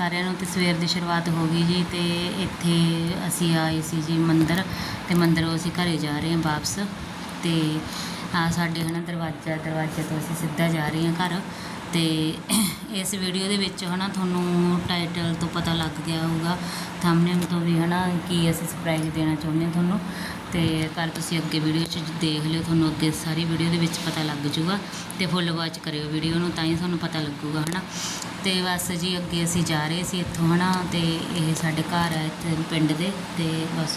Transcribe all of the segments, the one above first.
ਸਾਰਿਆਂ ਨੂੰ ਤੇ ਸਵੇਰ ਦੀ ਸ਼ੁਰੂਆਤ ਹੋ ਗਈ ਜੀ ਤੇ ਇੱਥੇ ਅਸੀਂ ਆਏ ਸੀ ਜੀ ਮੰਦਿਰ ਤੇ ਮੰਦਿਰੋਂ ਅਸੀਂ ਘਰੇ ਜਾ ਰਹੇ ਹਾਂ ਵਾਪਸ ਤੇ ਆ ਸਾਡੇ ਹਨਾ ਦਰਵਾਜ਼ਾ, ਦਰਵਾਜ਼ੇ ਤੋਂ ਅਸੀਂ ਸਿੱਧਾ ਜਾ ਰਹੇ ਹਾਂ ਘਰ ਤੇ ਇਸ ਵੀਡੀਓ ਦੇ ਵਿੱਚ ਹਨਾ ਤੁਹਾਨੂੰ ਟਾਈਟਲ ਤੋਂ ਪਤਾ ਲੱਗ ਗਿਆ ਹੋਊਗਾ ਥੰਬਨੇਲ ਤੋਂ ਵੀ ਹਨਾ ਕੀ ਅਸੀਂ ਸਰਪ੍ਰਾਈਜ਼ ਦੇਣਾ ਚਾਹੁੰਦੇ ਹਾਂ ਤੁਹਾਨੂੰ। ਅਤੇ ਪਰ ਤੁਸੀਂ ਅੱਗੇ ਵੀਡੀਓ 'ਚ ਦੇਖ ਲਿਓ, ਤੁਹਾਨੂੰ ਅੱਗੇ ਸਾਰੀ ਵੀਡੀਓ ਦੇ ਵਿੱਚ ਪਤਾ ਲੱਗ ਜੂਗਾ ਅਤੇ ਫੁੱਲ ਵਾਚ ਕਰਿਓ ਵੀਡੀਓ ਨੂੰ, ਤਾਂ ਹੀ ਤੁਹਾਨੂੰ ਪਤਾ ਲੱਗੂਗਾ ਨਾ ਅਤੇ ਬਸ ਜੀ, ਅੱਗੇ ਅਸੀਂ ਜਾ ਰਹੇ ਸੀ ਇੱਥੋਂ ਹੈ ਨਾ ਅਤੇ ਇਹ ਸਾਡੇ ਘਰ ਹੈ ਇੱਥੇ ਪਿੰਡ ਦੇ ਅਤੇ ਬਸ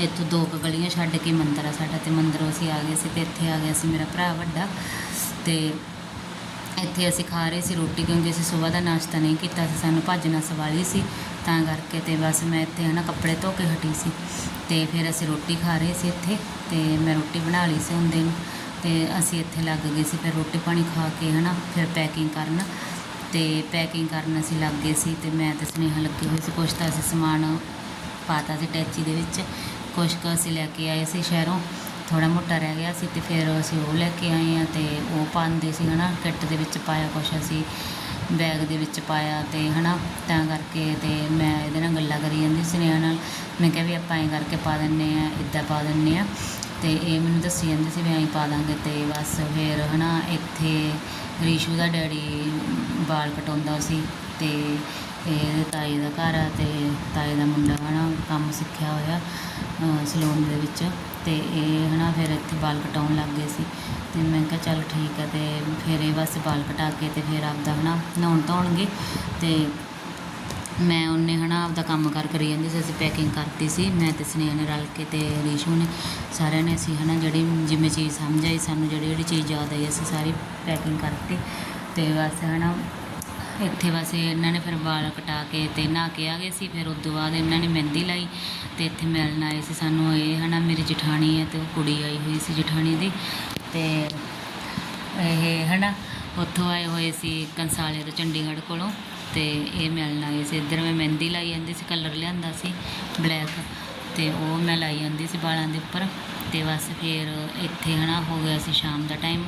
ਇੱਥੋਂ ਦੋ ਕੁ ਗਲੀਆਂ ਛੱਡ ਕੇ ਮੰਦਰ ਆ ਸਾਡਾ ਅਤੇ ਮੰਦਰੋਂ ਅਸੀਂ ਆ ਗਏ ਸੀ ਅਤੇ ਇੱਥੇ ਆ ਗਿਆ ਸੀ ਮੇਰਾ ਭਰਾ ਵੱਡਾ ਅਤੇ ਇੱਥੇ ਅਸੀਂ ਖਾ ਰਹੇ ਸੀ ਰੋਟੀ ਕਿਉਂਕਿ ਅਸੀਂ ਸਵੇਰ ਦਾ ਨਾਸ਼ਤਾ ਨਹੀਂ ਕੀਤਾ ਸੀ ਸਾਨੂੰ ਭੱਜ ਨਸ ਵਾਲੀ ਸੀ, ਤਾਂ ਕਰਕੇ ਤੇ ਬਸ ਮੈਂ ਇੱਥੇ ਹਨਾ ਕੱਪੜੇ ਧੋ ਕੇ ਹਟੀ ਸੀ ਤੇ ਫਿਰ ਅਸੀਂ ਰੋਟੀ ਖਾ ਰਹੇ ਸੀ ਇੱਥੇ ਤੇ ਮੈਂ ਰੋਟੀ ਬਣਾ ਲਈ ਸੀ ਹੁੰਦੇ ਨੂੰ ਤੇ ਅਸੀਂ ਇੱਥੇ ਲੱਗ ਗਏ ਸੀ ਫਿਰ ਰੋਟੀ ਪਾਣੀ ਖਾ ਕੇ ਹਨਾ ਫਿਰ ਪੈਕਿੰਗ ਕਰਨ ਤੇ ਪੈਕਿੰਗ ਕਰਨ ਅਸੀਂ ਲੱਗ ਗਏ ਸੀ ਤੇ ਮੈਂ ਤੇ ਸੁਨੇਹਾ ਲੱਗੀ ਹੋਈ ਸੀ ਕੁਛ ਤਾਂ ਅਸੀਂ ਸਮਾਨ ਪਾਤਾ ਸੀ ਟੈਚੀ ਦੇ ਵਿੱਚ, ਕੁਛ ਕੁ ਅਸੀਂ ਲੈ ਕੇ ਆਏ ਸੀ ਸ਼ਹਿਰੋਂ ਥੋੜਾ ਮੋਟਾ ਰਹਿ ਗਿਆ ਸੀ ਤੇ ਫਿਰ ਅਸੀਂ ਉਹ ਲੈ ਕੇ ਆਏ ਆ ਤੇ ਉਹ ਪਾਉਂਦੇ ਸੀ, ਹਨਾ, ਕਿੱਟ ਦੇ ਵਿੱਚ ਪਾਇਆ ਕੁਛ ਅਸੀਂ, ਬੈਗ ਦੇ ਵਿੱਚ ਪਾਇਆ ਤੇ, ਹਨਾ, ਤਾਂ ਕਰਕੇ ਤੇ ਮੈਂ ਇਹਦੇ ਨਾਲ ਗੱਲਾਂ ਕਰੀ ਜਾਂਦੀ ਸੁਨੇਹਾ ਨਾਲ। ਮੈਂ ਕਿਹਾ ਵੀ ਆਪਾਂ ਐਂ ਕਰਕੇ ਪਾ ਦਿੰਨੇ ਆ ਇਦਾਂ ਪਾ ਦਿੰਨੇ ਆ ਤੇ ਇਹ ਮੈਨੂੰ ਦੱਸੀ ਜਾਂਦੀ ਸੀ ਵੀ ਐਂ ਪਾ ਦਾਂਗੇ ਤੇ ਬਸ ਫਿਰ, ਹਨਾ, ਇੱਥੇ ਰੀਸ਼ੂ ਦਾ ਡੈਡੀ ਵਾਲ ਕਟਾਉਂਦਾ ਸੀ ਤੇ ਇਹ ਤਾਈ ਦਾ ਘਰ ਆ ਤੇ ਤਾਈ ਦਾ ਮੁੰਡਾ, ਹਨਾ, ਕੰਮ ਸਿੱਖਿਆ ਹੋਇਆ ਸਲੂਨ ਦੇ ਵਿੱਚ। ਅਤੇ ਇਹ ਹੈ ਨਾ ਫਿਰ ਇੱਥੇ ਵਾਲ ਕਟਾਉਣ ਲੱਗ ਗਏ ਸੀ ਅਤੇ ਮੈਂ ਕਿਹਾ ਚੱਲ ਠੀਕ ਹੈ ਅਤੇ ਫਿਰ ਇਹ ਬਸ ਵਾਲ ਕਟਾ ਕੇ ਅਤੇ ਫਿਰ ਆਪਦਾ ਹੈ ਨਾ ਨਹਾਉਣ ਧੋਣਗੇ ਅਤੇ ਮੈਂ ਉਹਨੇ ਹੈ ਨਾ ਆਪਦਾ ਕੰਮ ਕਾਰ ਕਰੀ ਜਾਂਦੀ ਸੀ, ਅਸੀਂ ਪੈਕਿੰਗ ਕਰਤੀ ਸੀ, ਮੈਂ ਅਤੇ ਸਨੇਹਾ ਨੇ ਰਲ ਕੇ ਅਤੇ ਰੀਸ਼ੂ ਨੇ ਸਾਰਿਆਂ ਨੇ ਅਸੀਂ ਹੈ ਨਾ ਜਿਹੜੀ ਜਿਵੇਂ ਚੀਜ਼ ਸਮਝ ਆਈ, ਸਾਨੂੰ ਜਿਹੜੀ ਜਿਹੜੀ ਚੀਜ਼ ਯਾਦ ਆਈ, ਅਸੀਂ ਸਾਰੀ ਪੈਕਿੰਗ ਕਰਤੀ ਅਤੇ ਬਸ ਹੈ ਨਾ ਇੱਥੇ ਬਸ ਇਹਨਾਂ ਨੇ ਫਿਰ ਵਾਲ ਕਟਾ ਕੇ ਤੇ ਨਹਾ ਕੇ ਆ ਗਏ ਸੀ, ਫਿਰ ਉਸ ਤੋਂ ਬਾਅਦ ਇਹਨਾਂ ਨੇ ਮਹਿੰਦੀ ਲਾਈ ਤੇ ਇੱਥੇ ਮਿਲਣ ਆਏ ਸੀ ਸਾਨੂੰ ਇਹ, ਹਨਾ, ਮੇਰੀ ਜਠਾਣੀ ਹੈ ਤੇ ਉਹ ਕੁੜੀ ਆਈ ਹੋਈ ਸੀ ਜਠਾਣੀ ਦੀ ਤੇ ਇਹ, ਹਨਾ, ਉੱਥੋਂ ਆਏ ਹੋਏ ਸੀ ਕੰਸਾਲੇ ਤੋਂ ਚੰਡੀਗੜ੍ਹ ਕੋਲੋਂ ਤੇ ਇਹ ਮਿਲਣ ਆਏ ਸੀ। ਇੱਧਰ ਮੈਂ ਮਹਿੰਦੀ ਲਾਈ ਜਾਂਦੀ ਸੀ, ਕਲਰ ਲਿਆਂਦਾ ਸੀ, ਬਲੈਕ ਤੇ ਉਹ ਮੈਂ ਲਾਈ ਜਾਂਦੀ ਸੀ ਵਾਲਾਂ ਦੇ ਉੱਪਰ ਤੇ ਬਸ ਫਿਰ ਇੱਥੇ ਹਨਾ ਹੋ ਗਿਆ ਸੀ ਸ਼ਾਮ ਦਾ ਟਾਈਮ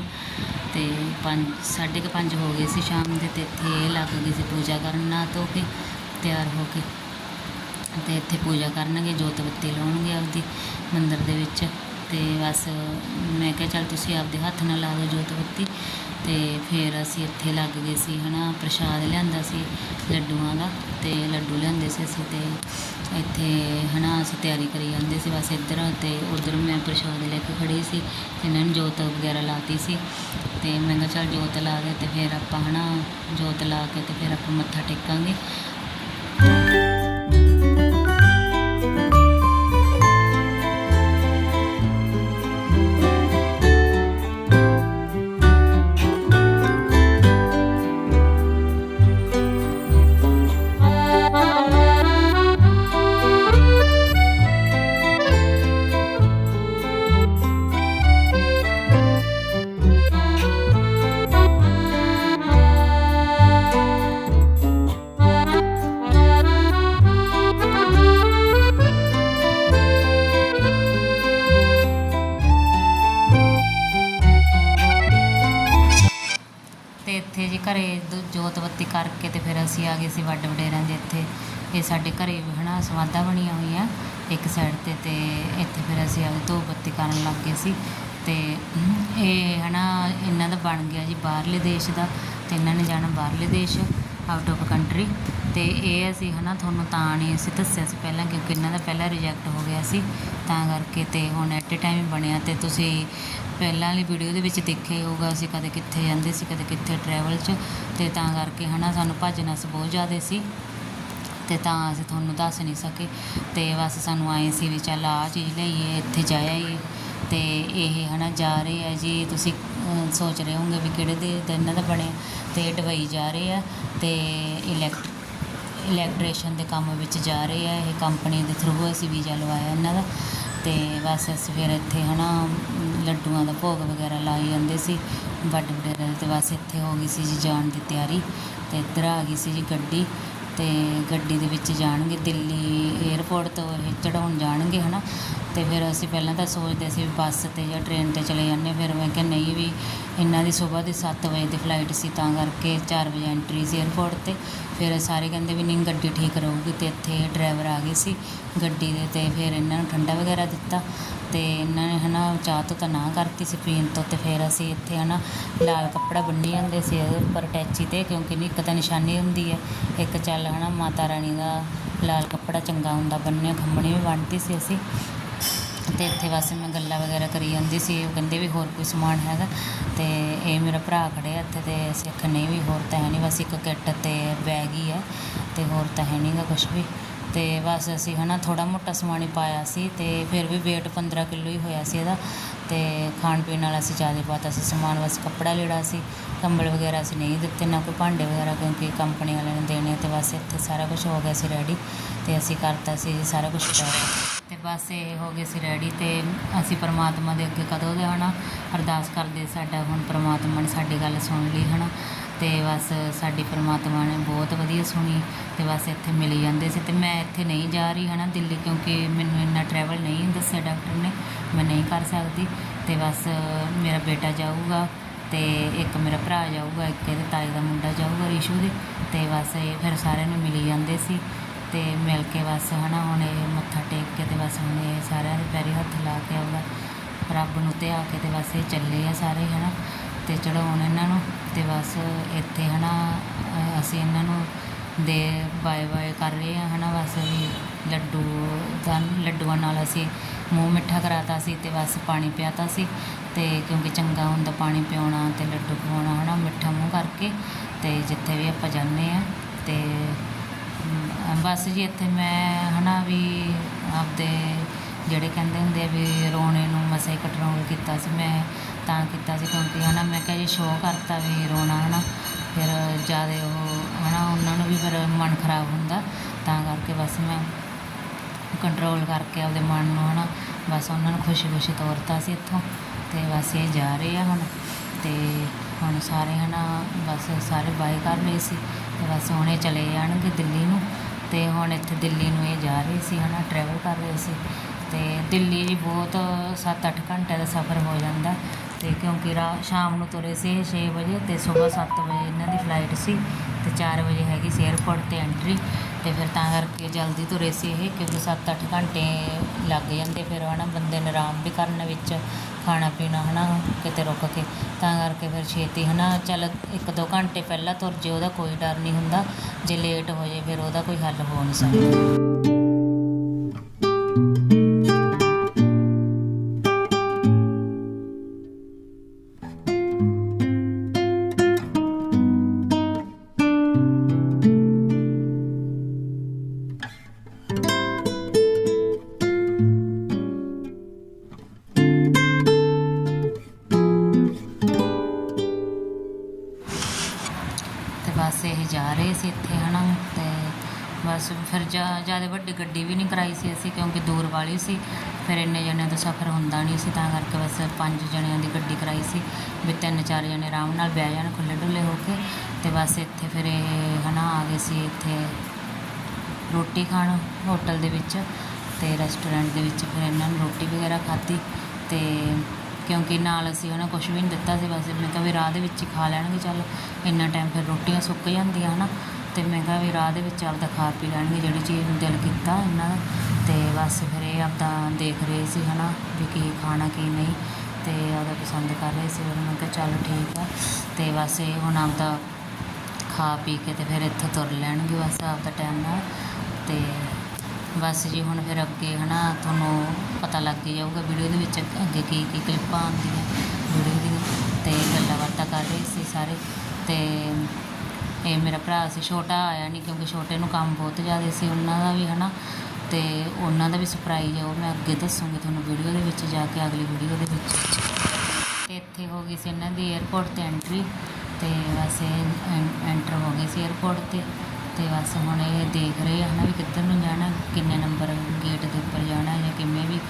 ਤੇ ਪੰਜ, ਸਾਢੇ ਕੁ ਪੰਜ ਹੋ ਗਏ ਸੀ ਸ਼ਾਮ ਦੇ ਤੇ ਇੱਥੇ ਇਹ ਲੱਗ ਗਈ ਸੀ ਪੂਜਾ ਕਰਨ ਨਾ ਧੋ ਕੇ ਤਿਆਰ ਹੋ ਕੇ। ਤੇ ਇੱਥੇ ਪੂਜਾ ਕਰਨਗੇ, ਜੋਤ ਬੱਤੀ ਲਾਉਣਗੇ ਆਪਦੀ ਮੰਦਿਰ ਦੇ ਵਿੱਚ। ਤੇ ਬਸ ਮੈਂ ਕਿਹਾ ਚੱਲ ਤੁਸੀਂ ਆਪਦੇ ਹੱਥ ਨਾਲ ਲਾ ਦਿਓ ਜੋਤ ਬੱਤੀ। ਅਤੇ ਫਿਰ ਅਸੀਂ ਇੱਥੇ ਲੱਗ ਗਏ ਸੀ ਹੈ ਨਾ ਪ੍ਰਸ਼ਾਦ ਲਿਆਂਦਾ ਸੀ ਲੱਡੂਆਂ ਦਾ ਅਤੇ ਲੱਡੂ ਲਿਆਂਦੇ ਸੀ ਅਸੀਂ ਅਤੇ ਇੱਥੇ ਹੈ ਨਾ ਅਸੀਂ ਤਿਆਰੀ ਕਰੀ ਜਾਂਦੇ ਸੀ ਬਸ ਇੱਧਰ ਅਤੇ ਉਧਰ ਮੈਂ ਪ੍ਰਸ਼ਾਦ ਲੈ ਕੇ ਖੜੀ ਸੀ ਅਤੇ ਇਹਨਾਂ ਨੇ ਜੋਤ ਵਗੈਰਾ ਲਾਤੀ ਸੀ ਅਤੇ ਮੈਂ ਕਿਹਾ ਚੱਲ ਜੋਤ ਲਾ ਦੇ ਅਤੇ ਫਿਰ ਆਪਾਂ ਹੈ ਨਾ ਜੋਤ ਲਾ ਕੇ ਅਤੇ ਫਿਰ ਆਪਾਂ ਮੱਥਾ ਟੇਕਾਂਗੇ ਵੱਡ ਵਡੇਰਿਆਂ ਦੇ ਇੱਥੇ। ਇਹ ਸਾਡੇ ਘਰੇ ਹਨਾ ਸਵਾਦਾਂ ਬਣੀਆਂ ਹੋਈਆਂ ਇੱਕ ਸਾਈਡ ਤੇ ਤੇ ਇੱਥੇ ਫਿਰ ਅਸੀਂ ਆ ਧੋ ਬੱਤੀ ਕਰਨ ਲੱਗ ਗਏ ਸੀ। ਤੇ ਇਹ ਹਨਾ ਇਹਨਾਂ ਦਾ ਬਣ ਗਿਆ ਜੀ ਬਾਹਰਲੇ ਦੇਸ਼ ਦਾ ਤੇ ਇਹਨਾਂ ਨੇ ਜਾਣਾ ਬਾਹਰਲੇ ਦੇਸ਼ ਆਊਟ ਆਫ ਕੰਟਰੀ ਤੇ ਇਹ ਅਸੀਂ ਹਨਾ ਤੁਹਾਨੂੰ ਤਾਂ ਨਹੀਂ ਅਸੀਂ ਦੱਸਿਆ ਸੀ ਪਹਿਲਾਂ ਕਿਉਂਕਿ ਇਹਨਾਂ ਦਾ ਪਹਿਲਾਂ ਰਿਜੈਕਟ ਹੋ ਗਿਆ ਸੀ। ਤਾਂ ਕਰਕੇ ਤੇ ਹੁਣ ਐਟ ਏ ਟਾਈਮ ਬਣਿਆ ਤੇ ਤੁਸੀਂ ਪਹਿਲਾਂ ਵਾਲੀ ਵੀਡੀਓ ਦੇ ਵਿੱਚ ਦੇਖਿਆ ਹੀ ਹੋਊਗਾ ਅਸੀਂ ਕਦੇ ਕਿੱਥੇ ਜਾਂਦੇ ਸੀ, ਕਦੇ ਕਿੱਥੇ ਟਰੈਵਲ 'ਚ। ਤੇ ਤਾਂ ਕਰਕੇ ਹਨਾ ਸਾਨੂੰ ਭੱਜ ਨਸ ਬਹੁਤ ਜ਼ਿਆਦਾ ਸੀ। ਅਤੇ ਤਾਂ ਅਸੀਂ ਤੁਹਾਨੂੰ ਦੱਸ ਨਹੀਂ ਸਕੇ। ਅਤੇ ਬਸ ਸਾਨੂੰ ਆਏ ਸੀ ਵੀ ਚੱਲ ਆਹ ਚੀਜ਼ ਲਿਆਈਏ ਇੱਥੇ ਜਾ ਆਈਏ ਅਤੇ ਇਹ ਹੈ ਨਾ ਜਾ ਰਹੇ ਆ ਜੀ, ਤੁਸੀਂ ਸੋਚ ਰਹੇ ਹੋਗੇ ਵੀ ਕਿਹੜੇ ਦੇ ਇਹਨਾਂ ਦਾ ਬਣਿਆ। ਤੇ ਡਬਈ ਜਾ ਰਹੇ ਆ ਅਤੇ ਇਲੈਕਟ ਇਲੈਕਟ੍ਰੀਸ਼ਨ ਦੇ ਕੰਮ ਵਿੱਚ ਜਾ ਰਹੇ ਆ। ਇਹ ਕੰਪਨੀ ਦੇ ਥਰੂ ਅਸੀਂ ਵੀਜ਼ਾ ਲਵਾਇਆ ਇਹਨਾਂ ਦਾ। ਅਤੇ ਬਸ ਅਸੀਂ ਫਿਰ ਇੱਥੇ ਹੈ ਨਾ ਲੱਡੂਆਂ ਦਾ ਭੋਗ ਵਗੈਰਾ ਲਾਈ ਜਾਂਦੇ ਸੀ। ਵੱਡ ਵਡੇਰੇ ਤੇ ਬਸ ਇੱਥੇ ਹੋ ਗਈ ਸੀ ਜੀ ਜਾਣ ਦੀ ਤਿਆਰੀ। ਅਤੇ ਇੱਧਰ ਆ ਗਈ ਸੀ ਜੀ ਗੱਡੀ। ਅਤੇ ਗੱਡੀ ਦੇ ਵਿੱਚ ਜਾਣਗੇ ਦਿੱਲੀ ਏਅਰਪੋਰਟ ਤੋਂ ਇਹ ਚੜ੍ਹਾਉਣ ਜਾਣਗੇ ਹੈ ਨਾ ਅਤੇ ਫਿਰ ਅਸੀਂ ਪਹਿਲਾਂ ਤਾਂ ਸੋਚਦੇ ਸੀ ਵੀ ਬੱਸ ਤੇ ਜਾਂ ਟ੍ਰੇਨ ਤੇ ਚਲੇ ਜਾਂਦੇ ਫਿਰ ਮੈਂ ਕਿਹਾ ਨਹੀਂ ਵੀ ਇਹਨਾਂ ਦੀ ਸਵੇਰ ਦੀ ਸੱਤ ਵਜੇ ਦੀ ਫਲਾਈਟ ਸੀ, ਤਾਂ ਕਰਕੇ ਚਾਰ ਵਜੇ ਐਂਟਰੀ ਸੀ ਏਅਰਪੋਰਟ ਤੇ। ਫਿਰ ਸਾਰੇ ਕਹਿੰਦੇ ਵੀ ਨਹੀਂ, ਗੱਡੀ ਠੀਕ ਰਹੂਗੀ ਅਤੇ ਇੱਥੇ ਡਰਾਈਵਰ ਆ ਗਏ ਸੀ ਗੱਡੀ ਦੇ ਅਤੇ ਫਿਰ ਇਹਨਾਂ ਨੂੰ ਠੰਡਾ ਵਗੈਰਾ ਦਿੱਤਾ ਅਤੇ ਇਹਨਾਂ ਨੇ ਹੈ ਨਾ ਚਾਹ ਤੋਂ ਤਾਂ ਨਾ ਕਰਤੀ ਸੀ ਪੀਣ ਤੋਂ ਅਤੇ ਫਿਰ ਅਸੀਂ ਇੱਥੇ ਹੈ ਨਾ ਲਾਲ ਕੱਪੜਾ ਬੰਨੀ ਜਾਂਦੇ ਸੀ ਇਹਦੇ ਉੱਪਰ ਅਟੈਚੀ ਤੇ, ਕਿਉਂਕਿ ਨਹੀਂ ਇੱਕ ਤਾਂ ਨਿਸ਼ਾਨੀ ਹੁੰਦੀ ਹੈ ਇੱਕ ਚੱਲ ਹੈ ਨਾ ਮਾਤਾ ਰਾਣੀ ਦਾ ਲਾਲ ਕੱਪੜਾ ਚੰਗਾ ਹੁੰਦਾ ਬੰਨਿਆ ਖੰਮਣੀ ਵੀ ਬੰਨ੍ਹਤੀ ਸੀ ਅਸੀਂ। ਅਤੇ ਇੱਥੇ ਬਸ ਮੈਂ ਗੱਲਾਂ ਵਗੈਰਾ ਕਰੀ ਜਾਂਦੀ ਸੀ, ਉਹ ਕਹਿੰਦੇ ਵੀ ਹੋਰ ਕੋਈ ਸਮਾਨ ਹੈਗਾ ਅਤੇ ਇਹ ਮੇਰਾ ਭਰਾ ਖੜ੍ਹਿਆ ਇੱਥੇ ਅਤੇ ਅਸੀਂ ਆਖਿਆ, ਨਹੀਂ ਵੀ ਹੋਰ ਤਾਂ ਹੈ ਨਹੀਂ, ਬਸ ਇੱਕ ਕਿੱਟ ਅਤੇ ਬੈਗ ਹੀ ਹੈ ਅਤੇ ਹੋਰ ਤਾਂ ਹੈ ਨਹੀਂ ਗਾ ਕੁਛ ਵੀ। ਅਤੇ ਬਸ ਅਸੀਂ ਹੈ ਨਾ ਥੋੜ੍ਹਾ ਮੋਟਾ ਸਮਾਨ ਹੀ ਪਾਇਆ ਸੀ ਅਤੇ ਫਿਰ ਵੀ ਵੇਟ ਪੰਦਰਾਂ ਕਿਲੋ ਹੀ ਹੋਇਆ ਸੀ ਇਹਦਾ ਅਤੇ ਖਾਣ ਪੀਣ ਵਾਲਾ ਅਸੀਂ ਜ਼ਿਆਦਾ ਪਾਤਾ ਸੀ ਸਮਾਨ, ਬਸ ਕੱਪੜਾ ਲੀੜਾ ਸੀ, ਕੰਬਲ ਵਗੈਰਾ ਅਸੀਂ ਨਹੀਂ ਦਿੱਤੇ, ਨਾ ਕੋਈ ਭਾਂਡੇ ਵਗੈਰਾ ਕਿਉਂਕਿ ਕੰਪਨੀ ਵਾਲਿਆਂ ਨੇ ਦੇਣੇ ਅਤੇ ਬਸ ਇੱਥੇ ਸਾਰਾ ਕੁਝ ਹੋ ਗਿਆ ਸੀ ਰੈਡੀ ਅਤੇ ਅਸੀਂ ਕਰਤਾ ਸੀ, ਸਾਰਾ ਕੁਝ ਤੇ ਬਸ ਇਹ ਹੋ ਗਏ ਸੀ ਰੈਡੀ ਤੇ ਅਸੀਂ ਪਰਮਾਤਮਾ ਦੇ ਅੱਗੇ ਕਦੋਂ ਦੇ ਹਨਾ? ਅਰਦਾਸ ਕਰਦੇ ਸਾਡਾ ਹੁਣ ਪਰਮਾਤਮਾ ਨੇ ਸਾਡੀ ਗੱਲ ਸੁਣ ਲਈ ਹਨਾ। ਤੇ ਬਸ ਸਾਡੀ ਪਰਮਾਤਮਾ ਨੇ ਬਹੁਤ ਵਧੀਆ ਸੁਣੀ ਤੇ ਬਸ ਇੱਥੇ ਮਿਲ ਜਾਂਦੇ ਸੀ। ਤੇ ਮੈਂ ਇੱਥੇ ਨਹੀਂ ਜਾ ਰਹੀ ਹਨਾ ਦਿੱਲੀ ਕਿਉਂਕਿ ਮੈਨੂੰ ਇੰਨਾ ਟਰੈਵਲ ਨਹੀਂ ਦੱਸਿਆ ਡਾਕਟਰ ਨੇ, ਮੈਂ ਨਹੀਂ ਕਰ ਸਕਦੀ। ਤੇ ਬਸ ਮੇਰਾ ਬੇਟਾ ਜਾਊਗਾ ਤੇ ਇੱਕ ਮੇਰਾ ਭਰਾ ਜਾਊਗਾ, ਇੱਕ ਇਹਦੇ ਤਾਏ ਦਾ ਮੁੰਡਾ ਜਾਊਗਾ ਰਿਸ਼ੂ ਦੇ। ਤੇ ਬਸ ਇਹ ਫਿਰ ਸਾਰਿਆਂ ਨੂੰ ਮਿਲੀ ਜਾਂਦੇ ਸੀ। ਤੇ ਮਿਲ ਕੇ ਬਸ ਹਨਾ, ਹੁਣ ਇਹ ਮੱਥਾ ਟੇਕ ਕੇ ਤੇ ਬਸ ਹੁਣ ਇਹ ਸਾਰਿਆਂ ਦੇ ਪੈਰੀ ਹੱਥ ਲਾ ਕੇ ਆਊਗਾ। ਰੱਬ ਨੂੰ ਧਿਆ ਕੇ ਤੇ ਬਸ ਇਹ ਚੱਲੇ ਆ ਸਾਰੇ ਹਨਾ। ਤੇ ਚੜਾਉਣ ਇਹਨਾਂ ਨੂੰ ਤੇ ਬਸ ਇੱਥੇ ਹਨਾ ਅ- ਅਸੀਂ ਇਹਨਾਂ ਨੂੰ ਦੇ ਬਾਏ ਬਾਏ ਕਰ ਰਹੇ ਆ ਹਨਾ ਬਸ ਵੀ ਲੱਡੂ ਦਾ ਲੱਡੂਆਂ ਨਾਲ ਅਸੀਂ ਮੂੰਹ ਮਿੱਠਾ ਕਰਾਤਾ ਸੀ ਤੇ ਬਸ ਪਾਣੀ ਪਿਆਤਾ ਸੀ। ਤੇ ਕਿਉਂਕਿ ਚੰਗਾ ਹੁੰਦਾ ਪਾਣੀ ਪਿਆਉਣਾ ਤੇ ਲੱਡੂ ਖਵਾਉਣਾ ਹਨਾ, ਮਿੱਠਾ ਮੂੰਹ ਕਰਕੇ ਤੇ ਜਿੱਥੇ ਵੀ ਆਪਾਂ ਜਾਂਦੇ ਆ ਤੇ ਬਸ ਜੀ ਇੱਥੇ ਮੈਂ ਹਨਾ ਵੀ ਆਪਦੇ ਜਿਹੜੇ ਕਹਿੰਦੇ ਹੁੰਦੇ ਆ ਵੀ ਰੋਣੇ ਨੂੰ ਮਸੇ ਕੰਟਰੋਲ ਕੀਤਾ ਸੀ, ਮੈਂ ਤਾਂ ਕੀਤਾ ਸੀ ਕਿਉਂਕਿ ਹਨਾ ਮੈਂ ਕਿਹਾ ਜੀ ਸ਼ੋਅ ਕਰਤਾ ਵੀ ਰੋਣਾ ਹਨਾ, ਫਿਰ ਜ਼ਿਆਦਾ ਉਹ ਹਨਾ ਉਹਨਾਂ ਨੂੰ ਵੀ ਫਿਰ ਮਨ ਖਰਾਬ ਹੁੰਦਾ, ਤਾਂ ਕਰਕੇ ਬਸ ਮੈਂ ਕੰਟਰੋਲ ਕਰਕੇ ਆਪਦੇ ਮਨ ਨੂੰ ਹਨਾ ਬਸ ਉਹਨਾਂ ਨੂੰ ਖੁਸ਼ੀ ਖੁਸ਼ੀ ਤੋਰਤਾ ਸੀ ਇੱਥੋਂ, ਤੇ ਬਸ ਇਹ ਜਾ ਰਹੇ ਆ ਹੁਣ, ਤੇ ਹੁਣ ਸਾਰੇ ਹਨਾ ਬਸ ਸਾਰੇ ਬਾਏ ਕਰ ਲਏ ਸੀ, ਤੇ ਬਸ ਹੁਣੇ ਚਲੇ ਜਾਣਗੇ ਦਿੱਲੀ ਨੂੰ ਅਤੇ ਹੁਣ ਇੱਥੇ ਦਿੱਲੀ ਨੂੰ ਇਹ ਜਾ ਰਹੇ ਸੀ ਹੈ ਨਾ ਟਰੈਵਲ ਕਰ ਰਹੇ ਸੀ। ਅਤੇ ਦਿੱਲੀ ਜੀ ਬਹੁਤ 7-8 ਘੰਟੇ ਦਾ ਸਫ਼ਰ ਹੋ ਜਾਂਦਾ ਅਤੇ ਕਿਉਂਕਿ ਰਾ ਸ਼ਾਮ ਨੂੰ ਤੁਰੇ ਸੀ ਛੇ ਵਜੇ ਅਤੇ ਸੁਬਾਹ ਸੱਤ ਵਜੇ ਇਹਨਾਂ ਦੀ ਫਲਾਈਟ ਸੀ। 4 ਵਜੇ ਹੈਗੀ ਸੀ 에ਅਰਪੋਰਟ ਤੇ ਐਂਟਰੀ ਅਤੇ ਫਿਰ ਤਾਂ ਕਰਕੇ ਜਲਦੀ ਤੁਰੇ ਸੀ ਇਹ ਕਿਉਂਕਿ 7-8 ਘੰਟੇ ਲੱਗ ਜਾਂਦੇ, ਫਿਰ ਹੈ ਨਾ ਬੰਦੇ ਨੂੰ ਆਰਾਮ ਵੀ ਕਰਨ ਵਿੱਚ, ਖਾਣਾ ਪੀਣਾ ਹੈ ਨਾ ਕਿਤੇ ਰੁਕ ਕੇ। ਤਾਂ ਕਰਕੇ ਫਿਰ ਛੇਤੀ ਹੈ ਨਾ ਚੱਲ 1-2 ਘੰਟੇ ਪਹਿਲਾਂ ਤੁਰ ਜੇ ਉਹਦਾ ਕੋਈ ਡਰ ਨਹੀਂ ਹੁੰਦਾ, ਜੇ ਲੇਟ ਹੋ ਜੇ ਫਿਰ ਉਹਦਾ ਕੋਈ ਹੱਲ ਹੋ ਨਹੀਂ ਸਕਦਾ। ਸੀ। ਫਿਰ ਇੰਨੇ ਜਣਿਆਂ ਦਾ ਸਫ਼ਰ ਹੁੰਦਾ ਨਹੀਂ ਸੀ, ਤਾਂ ਕਰਕੇ ਬਸ ਪੰਜ ਜਣਿਆਂ ਦੀ ਗੱਡੀ ਕਰਾਈ ਸੀ ਵੀ ਤਿੰਨ ਚਾਰ ਜਣੇ ਆਰਾਮ ਨਾਲ ਬਹਿ ਜਾਣ ਖੁੱਲ੍ਹੇ ਡੁੱਲੇ ਹੋ ਕੇ ਅਤੇ ਬਸ ਇੱਥੇ ਫਿਰ ਇਹ ਹੈ ਨਾ ਆ ਗਏ ਸੀ ਇੱਥੇ ਰੋਟੀ ਖਾਣ ਹੋਟਲ ਦੇ ਵਿੱਚ ਅਤੇ ਰੈਸਟੋਰੈਂਟ ਦੇ ਵਿੱਚ ਫਿਰ ਇਹਨਾਂ ਨੂੰ ਰੋਟੀ ਵਗੈਰਾ ਖਾਧੀ ਅਤੇ ਕਿਉਂਕਿ ਨਾਲ ਅਸੀਂ ਹਨਾ ਕੁਝ ਵੀ ਨਹੀਂ ਦਿੱਤਾ ਸੀ, ਬਸ ਮੈਂ ਕਿਹਾ ਵੀ ਰਾਹ ਦੇ ਵਿੱਚ ਹੀ ਖਾ ਲੈਣਗੇ, ਚੱਲ ਇੰਨਾ ਟਾਈਮ ਫਿਰ ਰੋਟੀਆਂ ਸੁੱਕ ਜਾਂਦੀਆਂ ਹਨਾ। ਤੇ ਮੈਂ ਕਿਹਾ ਵੀ ਰਾਹ ਦੇ ਵਿੱਚ ਆਪਦਾ ਖਾ ਪੀ ਲੈਣਗੇ ਜਿਹੜੀ ਚੀਜ਼ ਨੂੰ ਦਿਲ ਕੀਤਾ ਇਹਨਾਂ ਦਾ। ਤੇ ਬਸ ਫਿਰ ਇਹ ਆਪਦਾ ਦੇਖ ਰਹੇ ਸੀ ਹਨਾ ਵੀ ਕੀ ਖਾਣਾ, ਕੀ ਨਹੀਂ। ਤੇ ਆਪਦਾ ਪਸੰਦ ਕਰ ਰਹੇ ਸੀ। ਫਿਰ ਮੈਂ ਕਿਹਾ ਚੱਲ ਠੀਕ ਆ। ਤੇ ਬਸ ਇਹ ਹੁਣ ਆਪਦਾ ਖਾ ਪੀ ਕੇ ਤੇ ਫਿਰ ਇੱਥੋਂ ਤੁਰ ਲੈਣਗੇ ਬਸ ਆਪਦਾ ਟਾਈਮ ਨਾਲ। ਤੇ ਬਸ ਜੀ ਹੁਣ ਫਿਰ ਅੱਗੇ ਹਨਾ ਤੁਹਾਨੂੰ ਪਤਾ ਲੱਗ ਹੀ ਜਾਊਗਾ ਵੀਡੀਓ ਦੇ ਵਿੱਚ ਅੱਗੇ ਕੀ ਕੀ ਕਲਿੱਪਾਂ ਆਉਂਦੀਆਂ ਵੀਡੀਓ ਦੀਆਂ। ਤੇ ਗੱਲਾਂ ਬਾਤਾਂ ਕਰ ਰਹੇ ਸੀ ਸਾਰੇ। ਤੇ ਇਹ ਮੇਰਾ ਭਰਾ ਸੀ, ਛੋਟਾ ਆਇਆ ਨਹੀਂ ਕਿਉਂਕਿ ਛੋਟੇ ਨੂੰ ਕੰਮ ਬਹੁਤ ਜ਼ਿਆਦਾ ਸੀ ਉਹਨਾਂ ਦਾ ਵੀ, ਹਨਾ? ਤੇ ਉਹਨਾਂ ਦਾ ਵੀ ਸਰਪ੍ਰਾਈਜ਼ ਹੈ ਉਹ ਮੈਂ ਅੱਗੇ ਦੱਸੂਗੀ ਤੁਹਾਨੂੰ ਵੀਡੀਓ ਦੇ ਵਿੱਚ ਜਾ ਕੇ, ਅਗਲੀ ਵੀਡੀਓ ਦੇ ਵਿੱਚ। ਤੇ ਇੱਥੇ ਹੋ ਗਈ ਸੀ ਇਹਨਾਂ ਦੀ 에ਅਰਪੋਰਟ ਤੇ ਐਂਟਰੀ ਤੇ ਬਸ ਇਹ ਐਂ- ਐਂਟਰ ਹੋ ਗਏ ਸੀ 에ਅਰਪੋਰਟ ਤੇ। ਤੇ ਬਸ ਹੁਣ ਇਹ ਦੇਖ ਰਹੇ ਆ, ਹਨਾ, ਵੀ ਕਿੱਧਰ ਨੂੰ ਜਾਣਾ, ਕਿੰਨੇ ਨੰਬਰ ਗੇਟ ਦੇ ਉੱਪਰ ਜਾਣਾ ਜਾਂ ਕਿਵੇਂ ਵੀ।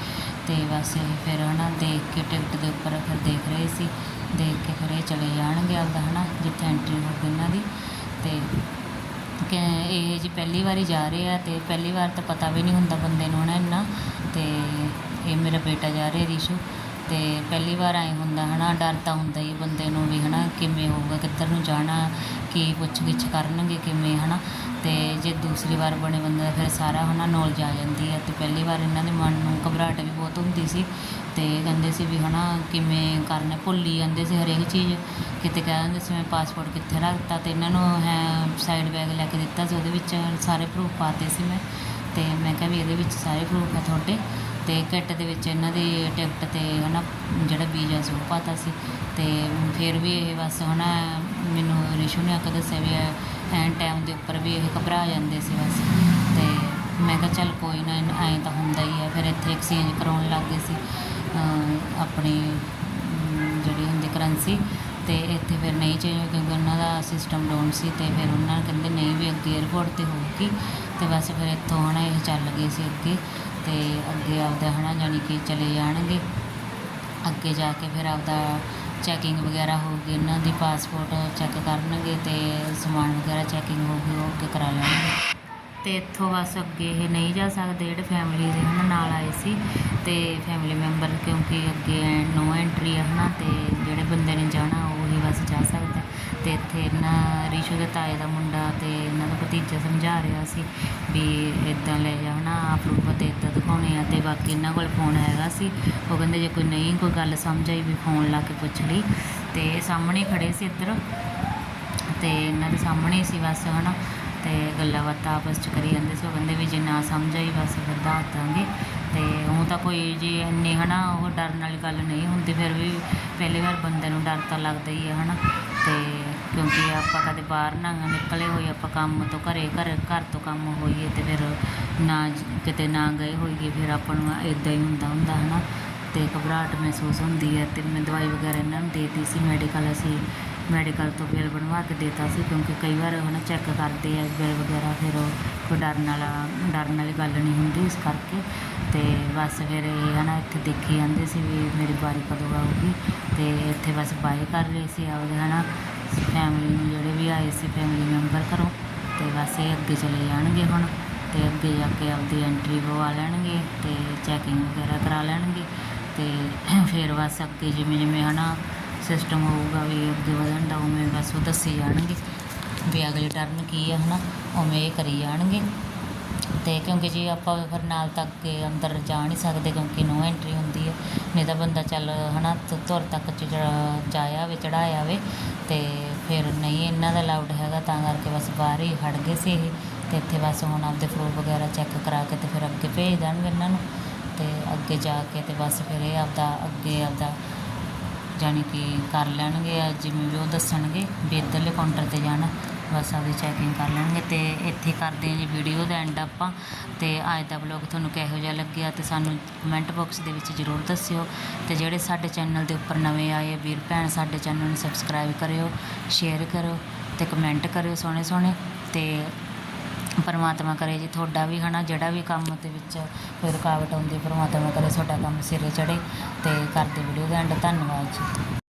ਤੇ ਬਸ ਇਹ ਫਿਰ, ਹਨਾ, ਦੇਖ ਕੇ ਟਿਕਟ ਦੇ ਉੱਪਰ ਫਿਰ ਦੇਖ ਰਹੇ ਸੀ। ਦੇਖ ਕੇ ਫਿਰ ਇਹ ਚਲੇ ਜਾਣਗੇ ਆਪਦਾ, ਹਨਾ, ਜਿੱਥੇ ਐਂਟਰੀ ਹੋ ਗਈ ਇਹਨਾਂ ਦੀ। ਤੇ ਕਿ ਇਹ ਜੀ ਪਹਿਲੀ ਵਾਰੀ ਜਾ ਰਹੇ ਆ ਤੇ ਪਹਿਲੀ ਵਾਰ ਤਾਂ ਪਤਾ ਵੀ ਨਹੀਂ ਹੁੰਦਾ ਬੰਦੇ ਨੂੰ ਹਨਾ ਇੰਨਾ ਤੇ ਇਹ ਮੇਰਾ ਬੇਟਾ ਜਾ ਰਿਹਾ ਰਿਸ਼ੂ। ਅਤੇ ਪਹਿਲੀ ਵਾਰ ਐਂ ਹੁੰਦਾ ਹੈ ਨਾ ਡਰ ਤਾਂ ਹੁੰਦਾ ਹੀ ਬੰਦੇ ਨੂੰ ਵੀ ਹੈ ਨਾ ਕਿਵੇਂ ਹੋਊਗਾ, ਕਿੱਧਰ ਨੂੰ ਜਾਣਾ, ਕੀ ਪੁੱਛ ਗਿੱਛ ਕਰਨਗੇ ਕਿਵੇਂ ਹੈ ਨਾ ਅਤੇ ਜੇ ਦੂਸਰੀ ਵਾਰ ਬਣੇ ਬੰਦੇ ਦਾ ਫਿਰ ਸਾਰਾ ਹਨਾ ਨੌਲੇਜ ਆ ਜਾਂਦੀ ਹੈ ਅਤੇ ਪਹਿਲੀ ਵਾਰ ਇਹਨਾਂ ਦੇ ਮਨ ਨੂੰ ਘਬਰਾਹਟ ਵੀ ਬਹੁਤ ਹੁੰਦੀ ਸੀ ਅਤੇ ਕਹਿੰਦੇ ਸੀ ਵੀ ਹੈ ਨਾ ਕਿਵੇਂ ਕਰਨਾ, ਭੁੱਲੀ ਜਾਂਦੇ ਸੀ ਹਰੇਕ ਚੀਜ਼। ਕਿਤੇ ਕਹਿ ਦਿੰਦੇ ਸੀ, ਮੈਂ ਪਾਸਪੋਰਟ ਕਿੱਥੇ ਰੱਖਤਾ? ਅਤੇ ਇਹਨਾਂ ਨੂੰ ਹੈ ਸਾਈਡ ਬੈਗ ਲੈ ਕੇ ਦਿੱਤਾ ਸੀ, ਉਹਦੇ ਵਿੱਚ ਸਾਰੇ ਪ੍ਰੂਫ ਪਾਤੇ ਸੀ ਮੈਂ। ਅਤੇ ਮੈਂ ਕਿਹਾ ਵੀ ਇਹਦੇ ਵਿੱਚ ਸਾਰੇ ਪ੍ਰੂਫ ਆ ਤੁਹਾਡੇ। ਅਤੇ ਕਿੱਟ ਦੇ ਵਿੱਚ ਇਹਨਾਂ ਦੀ ਟਿਕਟ ਤੇ ਹੈ ਨਾ ਜਿਹੜਾ ਵੀਜ਼ਾ ਸੀ ਉਹ ਪਾਤਾ ਸੀ। ਅਤੇ ਫਿਰ ਵੀ ਇਹ ਬਸ ਹੈ ਨਾ ਮੈਨੂੰ ਰਿਸ਼ੂ ਨੇ ਆ ਕੇ ਦੱਸਿਆ ਵੀ ਐਨ ਟਾਈਮ ਦੇ ਉੱਪਰ ਵੀ ਇਹ ਘਬਰਾ ਜਾਂਦੇ ਸੀ ਬਸ। ਅਤੇ ਮੈਂ ਕਿਹਾ, ਚੱਲ ਕੋਈ ਨਾ ਐਂ ਤਾਂ ਹੁੰਦਾ ਹੀ ਹੈ। ਫਿਰ ਇੱਥੇ ਐਕਸਚੇਂਜ ਕਰਾਉਣ ਲੱਗ ਗਏ ਸੀ ਆਪਣੀ ਜਿਹੜੀ ਹੁੰਦੀ ਕਰੰਸੀ ਅਤੇ ਇੱਥੇ ਫਿਰ ਨਹੀਂ ਚੇਂਜ ਕਿਉਂਕਿ ਉਹਨਾਂ ਦਾ ਸਿਸਟਮ ਡਾਊਨ ਸੀ ਅਤੇ ਫਿਰ ਉਹਨਾਂ ਕਹਿੰਦੇ, ਨਹੀਂ ਵੀ ਅੱਗੇ 에ਅਰਪੋਰਟ ਤੇ ਹੋਊਗੀ। ਅਤੇ ਬਸ ਫਿਰ ਇੱਥੋਂ ਹਨਾ, ਇਹ ਚੱਲ ਗਏ ਸੀ ਅੱਗੇ। ਤੇ ਅੱਗੇ ਆਪਦਾ ਹੈ ਨਾ ਜਾਣੀ ਕਿ ਚਲੇ ਜਾਣਗੇ। ਅੱਗੇ ਜਾ ਕੇ ਫਿਰ ਆਪਦਾ ਚੈਕਿੰਗ ਵਗੈਰਾ ਹੋਊਗੀ ਉਹਨਾਂ ਦੀ ਪਾਸਪੋਰਟ ਚੈੱਕ ਕਰਨਗੇ ਤੇ ਸਮਾਨ ਵਗੈਰਾ ਚੈਕਿੰਗ ਹੋਊਗੀ ਉਹ ਅੱਗੇ ਕਰਾ ਲੈਣਗੇ। ਤੇ ਇੱਥੋਂ ਬਸ ਅੱਗੇ ਇਹ ਨਹੀਂ ਜਾ ਸਕਦੇ, ਜਿਹੜੇ ਫੈਮਿਲੀ ਦੇ ਹਨਾ ਨਾਲ ਆਏ ਸੀ, ਤੇ ਫੈਮਿਲੀ ਮੈਂਬਰ ਕਿਉਂਕਿ ਅੱਗੇ ਨੋ ਐਂਟਰੀ ਆ ਹਨਾ, ਤੇ ਜਿਹੜੇ ਬੰਦੇ ਨੇ ਜਾਣਾ ਬਸ ਜਾ ਸਕਦਾ। ਅਤੇ ਇੱਥੇ ਇਹਨਾਂ ਰਿਸ਼ੂ ਦੇ ਤਾਏ ਦਾ ਮੁੰਡਾ ਅਤੇ ਇਹਨਾਂ ਦਾ ਭਤੀਜਾ ਸਮਝਾ ਰਿਹਾ ਸੀ ਵੀ ਇੱਦਾਂ ਲੈ ਜਾ ਹਨਾ ਆ ਪ੍ਰੂਫ ਤੇ ਇੱਦਾਂ ਦਿਖਾਉਣੇ ਆ ਅਤੇ ਬਾਕੀ ਇਹਨਾਂ ਕੋਲ ਫੋਨ ਹੈਗਾ ਸੀ। ਉਹ ਕਹਿੰਦੇ ਜੇ ਕੋਈ ਨਹੀਂ, ਕੋਈ ਗੱਲ ਸਮਝ ਆਈ ਵੀ ਫੋਨ ਲਾ ਕੇ ਪੁੱਛ ਲਈ। ਅਤੇ ਸਾਹਮਣੇ ਖੜੇ ਸੀ ਇੱਧਰ। ਅਤੇ ਇਹਨਾਂ ਦੇ ਸਾਹਮਣੇ ਸੀ ਬਸ ਹਨਾ, ਤੇ ਗੱਲਾਂ ਬਾਤਾਂ ਆਪਸ ਚ ਕਰੀ ਜਾਂਦੇ ਸੀ। ਉਹ ਕਹਿੰਦੇ ਵੀ ਜੇ ਨਾ ਸਮਝ ਆਈ ਬਸ ਫਿਰ ਦੱਸ ਦਾਂਗੇ। ਤੇ ਉਹ ਤਾਂ ਕੋਈ ਜੇ ਇੰਨੇ ਨਾ ਉਹ ਡਰਨ ਵਾਲੀ ਗੱਲ ਨਹੀਂ ਹੁੰਦੀ, ਫਿਰ ਵੀ ਪਹਿਲੀ ਵਾਰ ਬੰਦੇ ਨੂੰ ਡਰ ਤਾਂ ਲੱਗਦਾ ਹੀ ਹੈ ਨਾ ਅਤੇ ਕਿਉਂਕਿ ਆਪਾਂ ਕਦੇ ਬਾਹਰ ਨਾ ਨਿਕਲੇ ਹੋਏ ਆਪਾਂ ਕੰਮ ਤੋਂ ਘਰੇ, ਘਰ ਘਰ ਤੋਂ ਕੰਮ ਹੋਈਏ ਅਤੇ ਫਿਰ ਨਾ ਕਿਤੇ ਨਾ ਗਏ ਹੋਈਏ, ਫਿਰ ਆਪਾਂ ਨੂੰ ਇੱਦਾਂ ਹੀ ਹੁੰਦਾ ਹੁੰਦਾ ਹੈ ਨਾ ਤੇ ਘਬਰਾਹਟ ਮਹਿਸੂਸ ਹੁੰਦੀ ਹੈ ਤੇ ਮੈਂ ਦਵਾਈ ਵਗੈਰਾ ਇਹਨਾਂ ਨੂੰ ਦੇਤੀ ਸੀ ਮੈਡੀਕਲ ਅਸੀਂ ਮੈਡੀਕਲ ਤੋਂ ਬਿੱਲ ਬਣਵਾ ਕੇ ਦੇਤਾ ਸੀ ਕਿਉਂਕਿ ਕਈ ਵਾਰ ਹੁਣ ਚੈੱਕ ਕਰਦੇ ਆ ਬਿੱਲ ਵਗੈਰਾ, ਫਿਰ ਉਹ ਕੋਈ ਡਰਨ ਵਾਲਾ, ਡਰਨ ਵਾਲੀ ਗੱਲ ਨਹੀਂ ਹੁੰਦੀ ਇਸ ਕਰਕੇ ਤੇ ਬਸ ਫਿਰ ਇਹ ਹਨਾ ਇੱਥੇ ਦੇਖੀ ਜਾਂਦੇ ਸੀ ਵੀ ਮੇਰੀ ਵਾਰੀ ਕਦੋਂ ਆਊਗੀ ਤੇ ਇੱਥੇ ਬਸ ਬਾਏ ਕਰ ਰਹੇ ਸੀ ਆਪਦੇ ਹਨਾ ਫੈਮਿਲੀ ਨੂੰ ਜਿਹੜੇ ਵੀ ਆਏ ਸੀ ਫੈਮਿਲੀ ਮੈਂਬਰ ਘਰੋਂ ਤੇ ਬਸ ਇਹ ਅੱਗੇ ਚਲੇ ਜਾਣਗੇ ਹੁਣ ਤੇ ਅੱਗੇ ਜਾ ਕੇ ਆਪਦੀ ਐਂਟਰੀ ਪਵਾ ਲੈਣਗੇ ਤੇ ਚੈਕਿੰਗ ਵਗੈਰਾ ਕਰਾ ਲੈਣਗੇ। ਅਤੇ ਫਿਰ ਬਸ ਅੱਗੇ ਜਿਵੇਂ ਜਿਵੇਂ ਹੈ ਨਾ ਸਿਸਟਮ ਹੋਊਗਾ ਵੀ ਅੱਗੇ ਵਧਣ ਦਾ, ਉਵੇਂ ਬਸ ਉਹ ਦੱਸੀ ਜਾਣਗੇ ਵੀ ਅਗਲੀ ਟਰਨ ਕੀ ਆ ਨਾ ਉਵੇਂ ਇਹ ਕਰੀ ਜਾਣਗੇ। ਤੇ ਕਿਉਂਕਿ ਜੇ ਆਪਾਂ ਫਿਰ ਨਾਲ ਤੱਕ ਕੇ ਅੰਦਰ ਜਾ ਨਹੀਂ ਸਕਦੇ ਕਿਉਂਕਿ ਨੋ ਐਂਟਰੀ ਹੁੰਦੀ ਹੈ ਨਹੀਂ ਤਾਂ ਬੰਦਾ ਚੱਲ ਹਨਾ ਤੁ- ਤੁਰ ਤੱਕ ਜਾਇਆ ਵੇ ਚੜਾਇਆ ਵੇ ਤੇ ਫਿਰ ਨਹੀਂ ਇਹਨਾਂ ਦਾ ਅਲਾਊਡ ਹੈਗਾ, ਤਾਂ ਕਰਕੇ ਬਸ ਬਾਹਰ ਹੀ ਖੜ ਗਏ ਸੀ ਇਹ ਤੇ ਇੱਥੇ ਬਸ ਹੁਣ ਆਪਦੇ ਪ੍ਰੂਫ ਵਗੈਰਾ ਚੈੱਕ ਕਰਾ ਕੇ ਤੇ ਫਿਰ ਅੱਗੇ ਭੇਜ ਦੇਣਗੇ ਇਹਨਾਂ ਨੂੰ। ਅਤੇ ਅੱਗੇ ਜਾ ਕੇ ਅਤੇ ਬਸ ਫਿਰ ਇਹ ਆਪਦਾ ਅੱਗੇ ਆਪਦਾ ਜਾਣੀ ਕਿ ਕਰ ਲੈਣਗੇ ਆ, ਜਿਵੇਂ ਵੀ ਉਹ ਦੱਸਣਗੇ ਵੀ ਇੱਧਰਲੇ ਕਾਊਂਟਰ ਤੇ ਜਾਣਾ, ਬਸ ਆਪਦੀ ਚੈਕਿੰਗ ਕਰ ਲੈਣਗੇ ਅਤੇ ਇੱਥੇ ਕਰਦੇ ਹਾਂ ਜੀ ਵੀਡੀਓ ਦਾ ਐਂਡ ਆਪਾਂ ਅਤੇ ਅੱਜ ਦਾ ਵਲੌਗ ਤੁਹਾਨੂੰ ਕਿਹੋ ਜਿਹਾ ਲੱਗਿਆ ਅਤੇ ਸਾਨੂੰ ਕਮੈਂਟ ਬਾਕਸ ਦੇ ਵਿੱਚ ਜ਼ਰੂਰ ਦੱਸਿਓ ਅਤੇ ਜਿਹੜੇ ਸਾਡੇ ਚੈਨਲ ਦੇ ਉੱਪਰ ਨਵੇਂ ਆਏ ਵੀਰ ਭੈਣ, ਸਾਡੇ ਚੈਨਲ ਨੂੰ ਸਬਸਕ੍ਰਾਈਬ ਕਰਿਓ ਸ਼ੇਅਰ ਕਰੋ ਅਤੇ ਕਮੈਂਟ ਕਰਿਓ ਸੋਹਣੇ ਸੋਹਣੇ ਅਤੇ ਪਰਮਾਤਮਾ ਕਰੇ ਜੀ ਤੁਹਾਡਾ ਵੀ ਹੈ ਨਾ ਜਿਹੜਾ ਵੀ ਕੰਮ ਦੇ ਵਿੱਚ ਕੋਈ ਰੁਕਾਵਟ ਆਉਂਦੀ ਪਰਮਾਤਮਾ ਕਰੇ, ਤੁਹਾਡਾ ਕੰਮ ਸਿਰੇ ਚੜ੍ਹੇ ਅਤੇ ਕਰਦੇ ਵੀਡੀਓ ਦਾ ਐਂਡ ਧੰਨਵਾਦ ਜੀ।